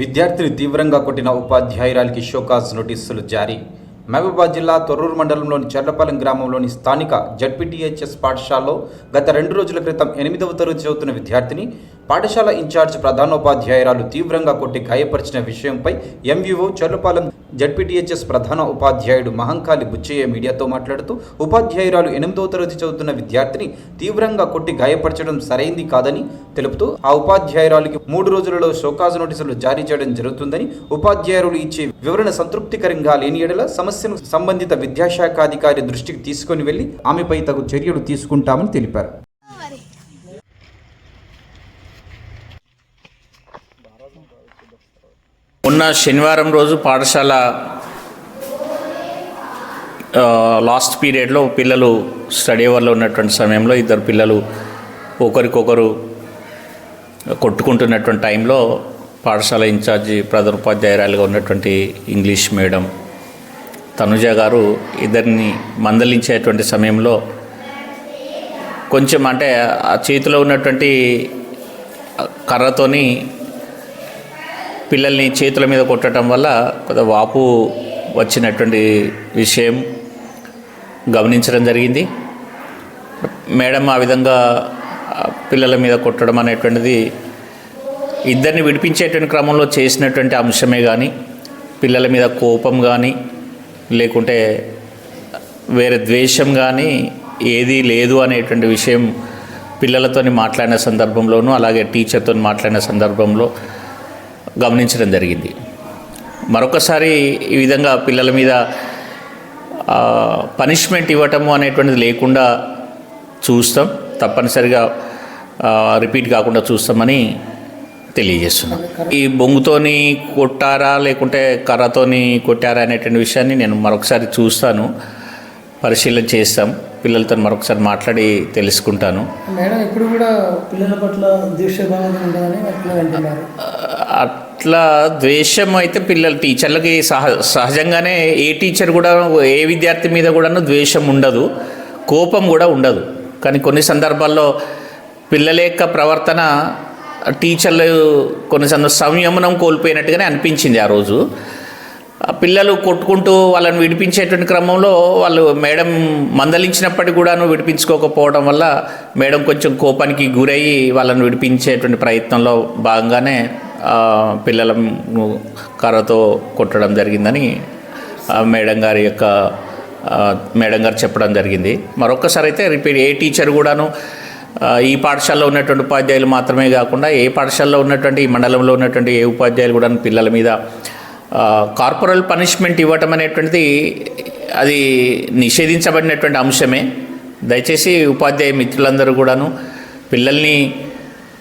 విద్యార్థిని తీవ్రంగా కొట్టిన ఉపాధ్యాయురాలికి షోకాజ్ నోటీసులు జారీ. మహబూబాద్ జిల్లా తొర్రూరు మండలంలోని చెర్లపాలెం గ్రామంలోని స్థానిక జడ్పీటీహెచ్ఎస్ పాఠశాలలో గత రెండు రోజుల క్రితం ఎనిమిదవ తరగతి చదువుతున్న విద్యార్థిని పాఠశాల ఇన్ఛార్జ్ ప్రధానోపాధ్యాయురాలు తీవ్రంగా కొట్టి గాయపరిచిన విషయంపై ఎంవీఓ చెర్లపాలెం జడ్పీటీహెచ్ఎస్ ప్రధాన ఉపాధ్యాయుడు మహంకాళి బుచ్చయ్య మీడియాతో మాట్లాడుతూ ఉపాధ్యాయురాలు ఎనిమిదవ తరగతి చదువుతున్న విద్యార్థిని తీవ్రంగా కొట్టి గాయపరచడం సరైంది కాదని తెలుపుతూ ఆ ఉపాధ్యాయురాలికి మూడు రోజులలో షోకాజ్ నోటీసులు జారీ చేయడం జరుగుతుందని ఉపాధ్యాయులు ఇచ్చే వివరణ సంతృప్తికరంగా లేని ఎడల సమస్యను సంబంధిత విద్యాశాఖాధికారి దృష్టికి తీసుకొని వెళ్ళి ఆమెపై తగు చర్యలు తీసుకుంటామని తెలిపారు. మొన్న శనివారం రోజు పాఠశాల లాస్ట్ పీరియడ్లో పిల్లలు స్టడీ అవర్లో ఉన్నటువంటి సమయంలో ఇద్దరు పిల్లలు ఒకరికొకరు కొట్టుకుంటున్నటువంటి టైంలో పాఠశాల ఇన్ఛార్జి ప్రధానోపాధ్యాయురాలుగా ఉన్నటువంటి ఇంగ్లీష్ మేడం తనుజ గారు ఇద్దరిని మందలించేటువంటి సమయంలో కొంచెం అంటే ఆ చేతిలో ఉన్నటువంటి కర్రతోని పిల్లల్ని చేతుల మీద కొట్టడం వల్ల కొంత వాపు వచ్చినటువంటి విషయం గమనించడం జరిగింది. మేడం ఆ విధంగా పిల్లల మీద కొట్టడం అనేటువంటిది ఇద్దరిని విడిపించేటువంటి క్రమంలో చేసినటువంటి అంశమే కానీ పిల్లల మీద కోపం కానీ లేకుంటే వేరే ద్వేషం కానీ ఏదీ లేదు అనేటువంటి విషయం పిల్లలతోని మాట్లాడిన సందర్భంలోనూ అలాగే టీచర్తో మాట్లాడిన సందర్భంలో గమనించడం జరిగింది. మరొకసారి ఈ విధంగా పిల్లల మీద పనిష్మెంట్ ఇవ్వటము అనేటువంటిది లేకుండా చూస్తాం. తప్పనిసరిగా రిపీట్ కాకుండా చూస్తామని తెలియజేస్తున్నాం. ఈ బొంగుతోని కొట్టారా లేకుంటే కర్రతోని కొట్టారా అనేటువంటి విషయాన్ని నేను మరొకసారి చూస్తాను. పరిశీలన చేస్తాం. పిల్లలతో మరొకసారి మాట్లాడి తెలుసుకుంటాను. మేడం ఎప్పుడు కూడా పిల్లల పట్ల అట్లా ద్వేషం అయితే పిల్లల టీచర్లకి సహ సహజంగానే ఏ టీచర్ కూడా ఏ విద్యార్థి మీద కూడాను ద్వేషం ఉండదు. కోపం కూడా ఉండదు. కానీ కొన్ని సందర్భాల్లో పిల్లల యొక్క ప్రవర్తన టీచర్లు కొన్ని సంయమనం కోల్పోయినట్టుగానే అనిపించింది ఆ రోజు. పిల్లలు కొట్టుకుంటూ వాళ్ళని విడిపించేటువంటి క్రమంలో వాళ్ళు మేడం మందలించినప్పటికీ కూడాను విడిపించుకోకపోవడం వల్ల మేడం కొంచెం కోపానికి గురయ్యి వాళ్ళని విడిపించేటువంటి ప్రయత్నంలో భాగంగానే పిల్లలను కర్రతో కొట్టడం జరిగిందని ఆ, మేడం గారి యొక్క మేడం గారు చెప్పడం జరిగింది. మరొకసారి అయితే రిపీట్ ఏ టీచర్ కూడాను ఈ పాఠశాలలో ఉన్నటువంటి ఉపాధ్యాయులు మాత్రమే కాకుండా ఏ పాఠశాలలో ఉన్నటువంటి ఈ మండలంలో ఉన్నటువంటి ఏ ఉపాధ్యాయులు కూడా పిల్లల మీద కార్పొరల్ పనిష్మెంట్ ఇవ్వటం అనేటువంటిది అది నిషేధించబడినటువంటి అంశమే. దయచేసి ఉపాధ్యాయ మిత్రులందరూ కూడాను పిల్లల్ని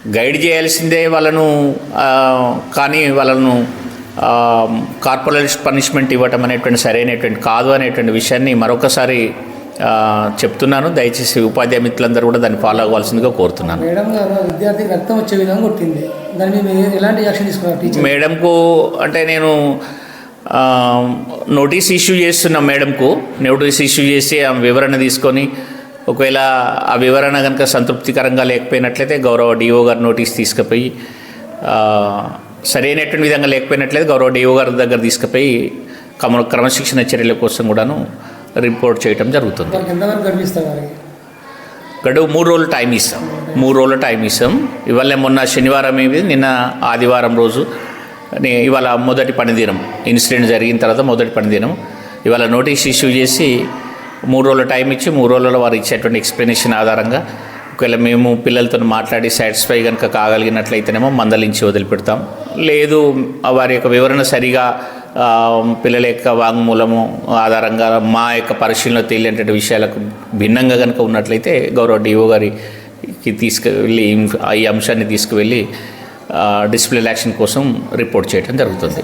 గైడ్ చేయాల్సిందే వాళ్ళను కానీ వాళ్ళను కార్పొరల్ పనిష్మెంట్ ఇవ్వటం అనేటువంటి సరైనటువంటి కాదు అనేటువంటి విషయాన్ని మరొకసారి చెప్తున్నాను. దయచేసి ఉపాధ్యాయ మిత్రులందరూ కూడా దాన్ని ఫాలో అవ్వాల్సిందిగా కోరుతున్నాను. మేడం గారు ఆ విద్యార్థికి రక్తం వచ్చే విధంగా కొట్టింది. దాని మీద మీరు ఎలాంటి యాక్షన్ తీసుకున్నారు టీచర్ మేడంకు అంటే నేను నోటీస్ ఇష్యూ చేస్తున్నా మేడంకు. నోటీస్ ఇష్యూ చేసి ఆ వివరణ తీసుకొని ఒకవేళ ఆ వివరణ కనుక సంతృప్తికరంగా లేకపోయినట్లయితే గౌరవ డిఓ గారు నోటీస్ తీసుకుపోయి సరైనటువంటి విధంగా లేకపోయినట్లయితే గౌరవ డిఓ గారి దగ్గర తీసుకుపోయి క్రమ క్రమశిక్షణ చర్యల కోసం కూడాను రిపోర్ట్ చేయటం జరుగుతుంది. గడువు మూడు రోజులు టైం ఇస్తాం. మూడు రోజులు టైం ఇస్తాం. ఇవాళ మొన్న శనివారం ఇది నిన్న ఆదివారం రోజు ఇవాళ మొదటి పనిదినం. ఇన్సిడెంట్ జరిగిన తర్వాత మొదటి పనిదినం. ఇవాళ నోటీస్ ఇష్యూ చేసి మూడు రోజుల టైం ఇచ్చి మూడు రోజులలో వారు ఇచ్చేటువంటి ఎక్స్ప్లెనేషన్ ఆధారంగా ఒకవేళ మేము పిల్లలతో మాట్లాడి సాటిస్ఫై కనుక కాగలిగినట్లయితేనేమో మందలించి వదిలిపెడతాం. లేదు వారి యొక్క వివరణ సరిగా పిల్లల యొక్క వాంగ్మూలము ఆధారంగా మా యొక్క పరిశీలన తేలినటువంటి విషయాలకు భిన్నంగా కనుక ఉన్నట్లయితే గౌరవ డిఓ గారికి తీసుకువెళ్ళి ఈ అంశాన్ని తీసుకువెళ్ళి ఆ, డిసిప్లిన్ యాక్షన్ కోసం రిపోర్ట్ చేయడం జరుగుతుంది.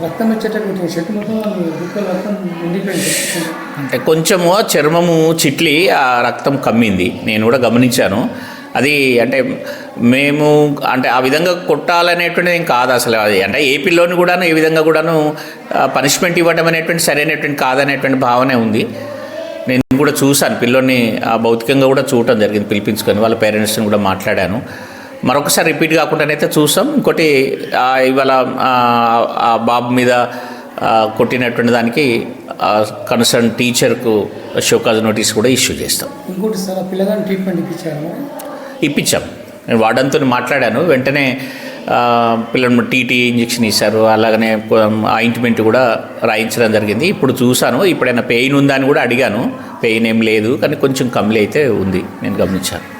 అంటే కొంచెము చర్మము చిట్లి ఆ రక్తం కమ్మింది. నేను కూడా గమనించాను. అది అంటే మేము అంటే ఆ విధంగా కొట్టాలనేటువంటిది ఏం కాదు అసలు అది. అంటే ఏపీలోని కూడాను ఏ విధంగా కూడాను పనిష్మెంట్ ఇవ్వడం అనేటువంటి సరైనటువంటి కాదనేటువంటి భావనే ఉంది. నేను కూడా చూశాను పిల్లోని ఆ భౌతికంగా కూడా చూడటం జరిగింది పిలిపించుకొని వాళ్ళ పేరెంట్స్ని కూడా మాట్లాడాను. మరొకసారి రిపీట్ కాకుండానైతే చూస్తాం ఇంకోటి ఇవాళ ఆ, బాబు మీద కొట్టినటువంటి దానికి కన్సర్న్ టీచర్కు షోకాజ్ నోటీస్ కూడా ఇష్యూ చేస్తాం. ఇంకోటి సార్ పిల్లగాని ట్రీట్మెంట్ ఇప్పించారు. ఇప్పించాం. నేను వార్డన్తో మాట్లాడాను. వెంటనే పిల్లలు టీటీ ఇంజెక్షన్ ఇచ్చారు. అలాగనే ఆయింట్మెంట్ కూడా రాయించడం జరిగింది. ఇప్పుడు చూశాను. ఇప్పుడైనా పెయిన్ ఉందా అని కూడా అడిగాను. పెయిన్ ఏం లేదు. కానీ కొంచెం కమ్మిలి అయితే ఉంది. నేను గమనించాను.